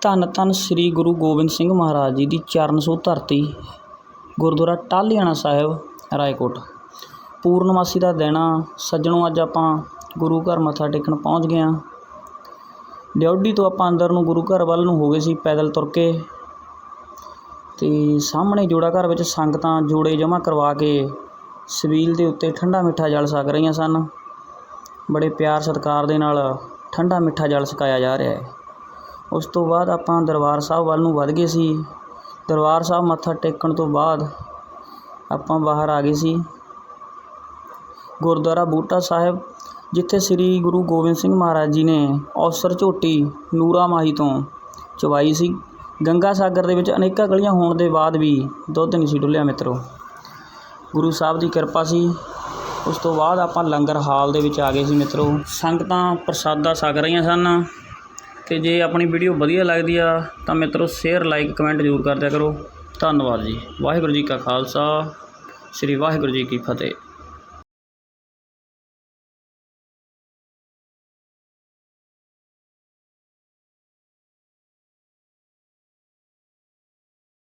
ਧੰਨ ਧੰਨ ਸ੍ਰੀ ਗੁਰੂ ਗੋਬਿੰਦ ਸਿੰਘ ਮਹਾਰਾਜ ਜੀ ਦੀ ਚਰਨ ਛੂਹ ਧਰਤੀ, ਗੁਰਦੁਆਰਾ ਟਾਹਲੀਆਣਾ ਸਾਹਿਬ, ਰਾਏਕੋਟ। ਪੂਰਨਮਾਸੀ ਦਾ ਦਿਨ ਆ। ਸੱਜਣੋ ਅੱਜ ਆਪਾਂ ਗੁਰੂ ਘਰ ਮੱਥਾ ਟੇਕਣ ਪਹੁੰਚ ਗਏ ਹਾਂ। ਡਿਉਢੀ ਤੋਂ ਆਪਾਂ ਅੰਦਰ ਨੂੰ ਗੁਰੂ ਘਰ ਵੱਲ ਨੂੰ ਹੋ ਗਏ ਸੀ ਪੈਦਲ ਤੁਰ ਕੇ। ਤੇ ਸਾਹਮਣੇ ਜੋੜਾ ਘਰ ਵਿੱਚ ਸੰਗਤਾਂ ਜੋੜੇ ਜਮ੍ਹਾਂ ਕਰਵਾ ਕੇ ਸਵੀਲ ਦੇ ਉੱਤੇ ਠੰਡਾ ਮਿੱਠਾ ਜਲ ਛਕ ਰਹੀਆਂ ਸਨ। ਬੜੇ ਪਿਆਰ ਸਤਿਕਾਰ ਦੇ ਨਾਲ ਠੰਡਾ ਮਿੱਠਾ ਜਲ ਛਕਾਇਆ ਜਾ ਰਿਹਾ ਹੈ। ਉਸ ਤੋਂ ਬਾਅਦ ਆਪਾਂ ਦਰਬਾਰ ਸਾਹਿਬ ਵੱਲ ਨੂੰ ਵੱਧ ਗਏ ਸੀ। ਦਰਬਾਰ ਸਾਹਿਬ ਮੱਥਾ ਟੇਕਣ ਤੋਂ ਬਾਅਦ ਆਪਾਂ ਬਾਹਰ ਆ ਗਏ ਸੀ। ਗੁਰਦੁਆਰਾ ਬੂਟਾ ਸਾਹਿਬ, ਜਿੱਥੇ ਸ੍ਰੀ ਗੁਰੂ ਗੋਬਿੰਦ ਸਿੰਘ ਮਹਾਰਾਜ ਜੀ ਨੇ ਔਸਰ ਝੋਟੀ ਨੂਰਾ ਮਾਹੀ ਤੋਂ ਚਵਾਈ ਸੀ। ਗੰਗਾ ਸਾਗਰ ਦੇ ਵਿੱਚ ਅਨੇਕਾਂ ਗਲੀਆਂ ਹੋਣ ਦੇ ਬਾਅਦ ਵੀ ਦੁੱਧ ਨਹੀਂ ਸੀ ਡੁੱਲਿਆ ਮਿੱਤਰੋ। ਗੁਰੂ ਸਾਹਿਬ ਦੀ ਕਿਰਪਾ ਸੀ। ਉਸ ਤੋਂ ਬਾਅਦ ਆਪਾਂ ਲੰਗਰ ਹਾਲ ਦੇ ਵਿੱਚ ਆ ਗਏ ਸੀ ਮਿੱਤਰੋ। ਸੰਗਤਾਂ ਪ੍ਰਸਾਦਾ ਛਕ ਰਹੀਆਂ ਸਨ। ਅਤੇ ਜੇ ਆਪਣੀ ਵੀਡੀਓ ਵਧੀਆ ਲੱਗਦੀ ਆ, ਤਾਂ ਮਿੱਤਰੋ ਸ਼ੇਅਰ ਲਾਈਕ ਕਮੈਂਟ ਜ਼ਰੂਰ ਕਰਦਿਆ ਕਰੋ। ਧੰਨਵਾਦ ਜੀ। ਵਾਹਿਗੁਰੂ ਜੀ ਕਾ ਖਾਲਸਾ। ਸ੍ਰੀ ਵਾਹਿਗੁਰੂ ਜੀ ਕੀ ਫਤਿਹ।